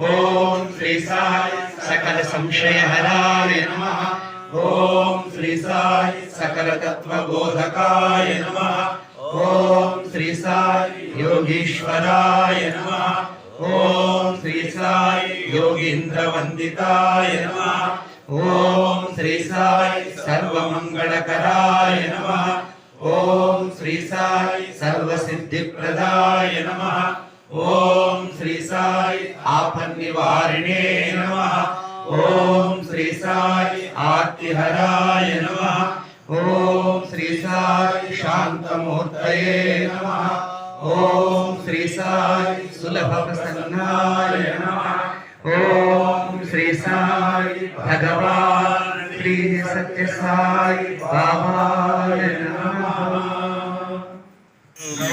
ఓం శ్రీ సాయి సకల సంశయహరాయ నమ. ఓం శ్రీ సాయి సకల తత్వబోధకాయ నమ. ఓం శ్రీ సాయి యోగీశ్వరాయ నమ. ఓం శ్రీ సాయి యోగీంద్ర వందితాయ నమ. ఓం శ్రీ సాయి సర్వమంగళకరాయ నమ. ఓం శ్రీ సాయి సర్వసిద్ధిప్రదాయ నమ. ఓం श्री साई आपन निवारिणे नमः। ओम श्री साई आर्तिहराय नमः। ओम श्री साई शांतमूर्तये नमः। ओम श्री साई सुलभ प्रसन्नाय नमः। ओम श्री साई भगवान श्री सत्य Sai Baba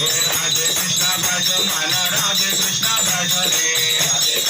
Radhe Krishna Bhajo, Mala Radhe Krishna Bhajo, Radhe Krishna Bhajo.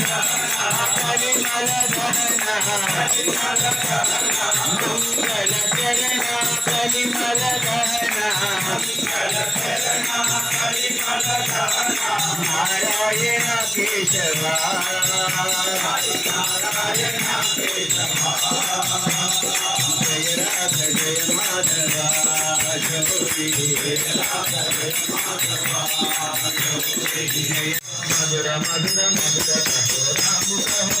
Narayan केशवा नारायण केशवा जय राधा जय माधवा गौरी जय राधा जय मधुर मधुर मधुर राम कहो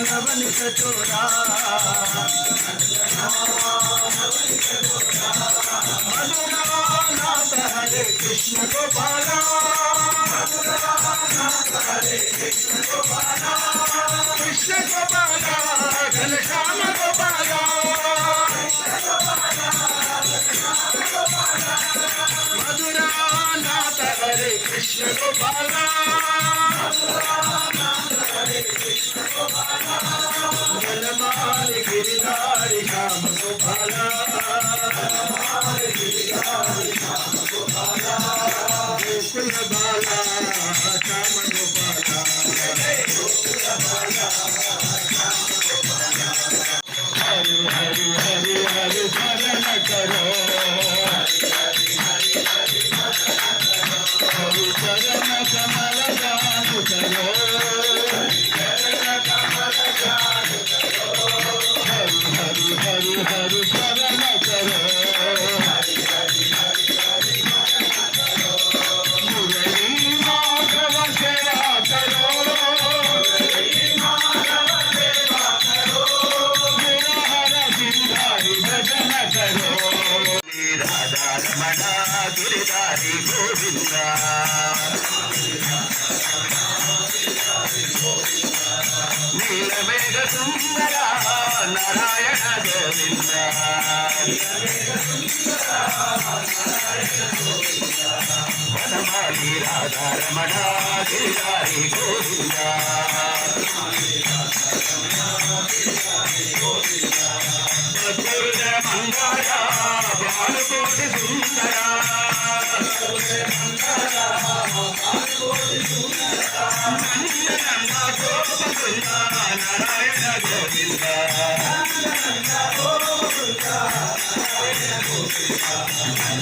Navanitha చోరా మధురానాథ Hare Krishna Gopala మధురానాథ Hare Krishna Gopala Krishna Gopala ఘనశ్యామ Gopala Krishna Gopala. Krishna Gopala Gopala గిరిరా Ramana Giridhari Narayana Govinda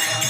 Yeah.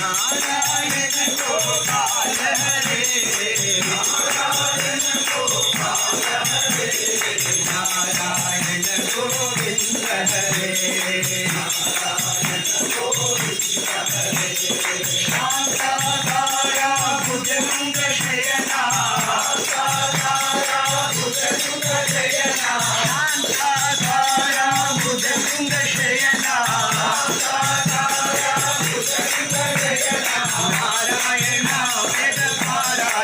Narayan Gopal Hari Narayan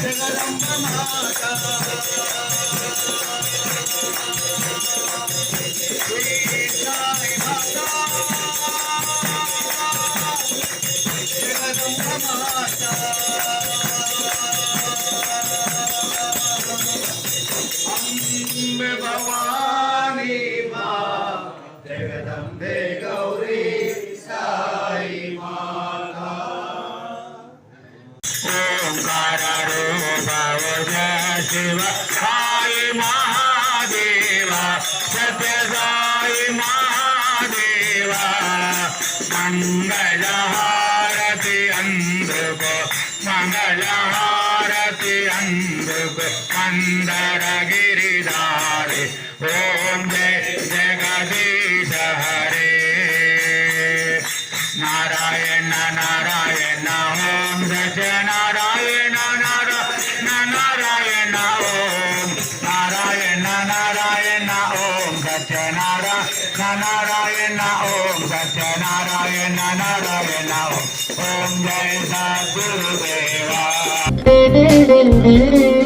Jagadamba మాత భవానీ మా జగదంబే மங்களஹாரதி அன்பு மங்களஹாரதி அன்பு மந்தரகிரிதாரி. ஓம் ஜெய Jagadish Hare Narayana Narayana Sadhu Deva.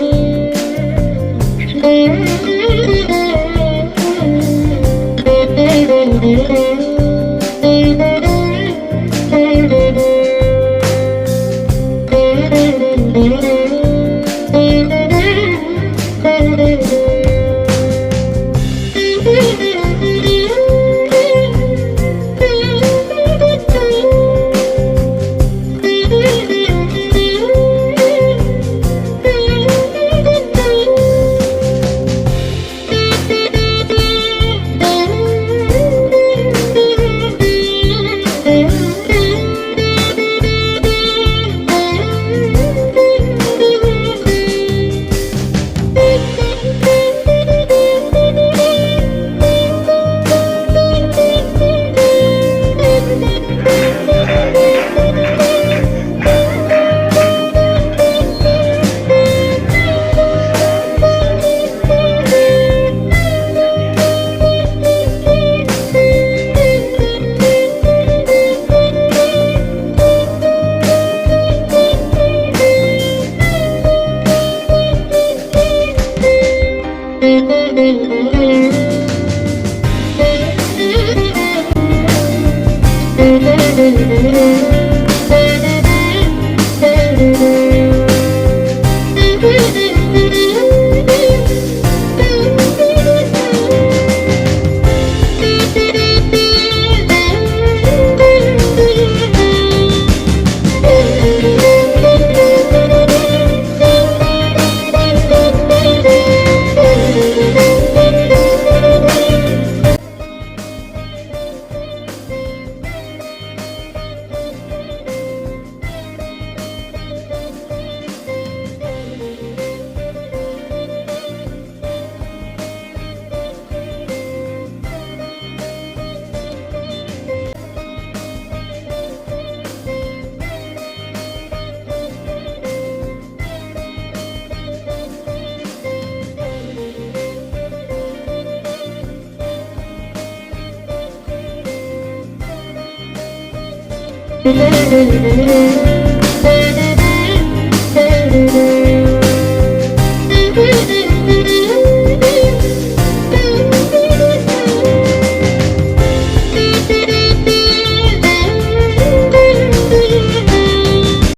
Müzik